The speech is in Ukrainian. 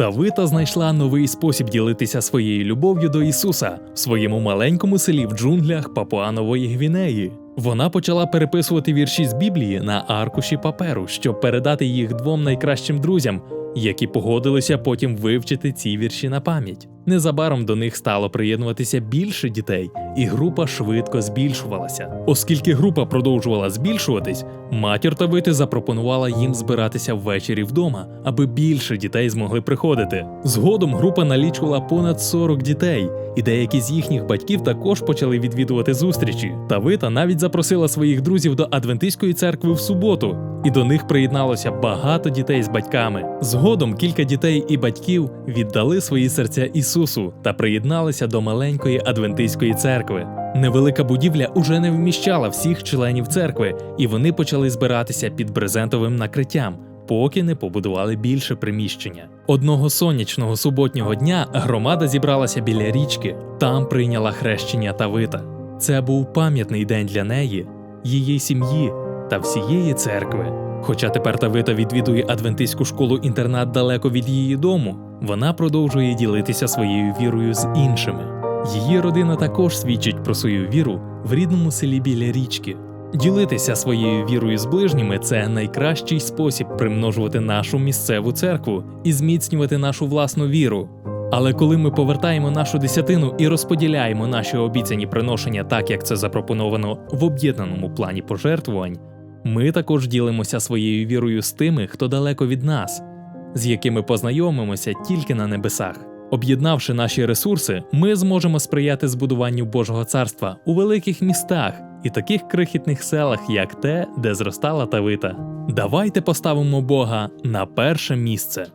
Тавита знайшла новий спосіб ділитися своєю любов'ю до Ісуса в своєму маленькому селі в джунглях Папуанової Гвінеї. Вона почала переписувати вірші з Біблії на аркуші паперу, щоб передати їх двом найкращим друзям, які погодилися потім вивчити ці вірші на пам'ять. Незабаром до них стало приєднуватися більше дітей, і група швидко збільшувалася. Оскільки група продовжувала збільшуватись, матір Тавити запропонувала їм збиратися ввечері вдома, аби більше дітей змогли приходити. Згодом група налічувала понад 40 дітей, і деякі з їхніх батьків також почали відвідувати зустрічі. Тавита навіть запросила своїх друзів до Адвентистської церкви в суботу, і до них приєдналося багато дітей з батьками. Згодом кілька дітей і батьків віддали свої серця Ісусу та приєдналися до маленької адвентистської церкви. Невелика будівля уже не вміщала всіх членів церкви, і вони почали збиратися під брезентовим накриттям. Поки не побудували більше приміщення. Одного сонячного суботнього дня громада зібралася біля річки, там прийняла хрещення Тавита. Це був пам'ятний день для неї, її сім'ї та всієї церкви. Хоча тепер Тавита відвідує адвентистську школу-інтернат далеко від її дому, вона продовжує ділитися своєю вірою з іншими. Її родина також свідчить про свою віру в рідному селі біля річки. Ділитися своєю вірою з ближніми це найкращий спосіб примножувати нашу місцеву церкву і зміцнювати нашу власну віру. Але коли ми повертаємо нашу десятину і розподіляємо наші обіцяні приношення так, як це запропоновано в об'єднаному плані пожертвувань, ми також ділимося своєю вірою з тими, хто далеко від нас, з якими познайомимося тільки на небесах. Об'єднавши наші ресурси, ми зможемо сприяти збудуванню Божого царства у великих містах і таких крихітних селах, як те, де зростала Тавита. Давайте поставимо Бога на перше місце.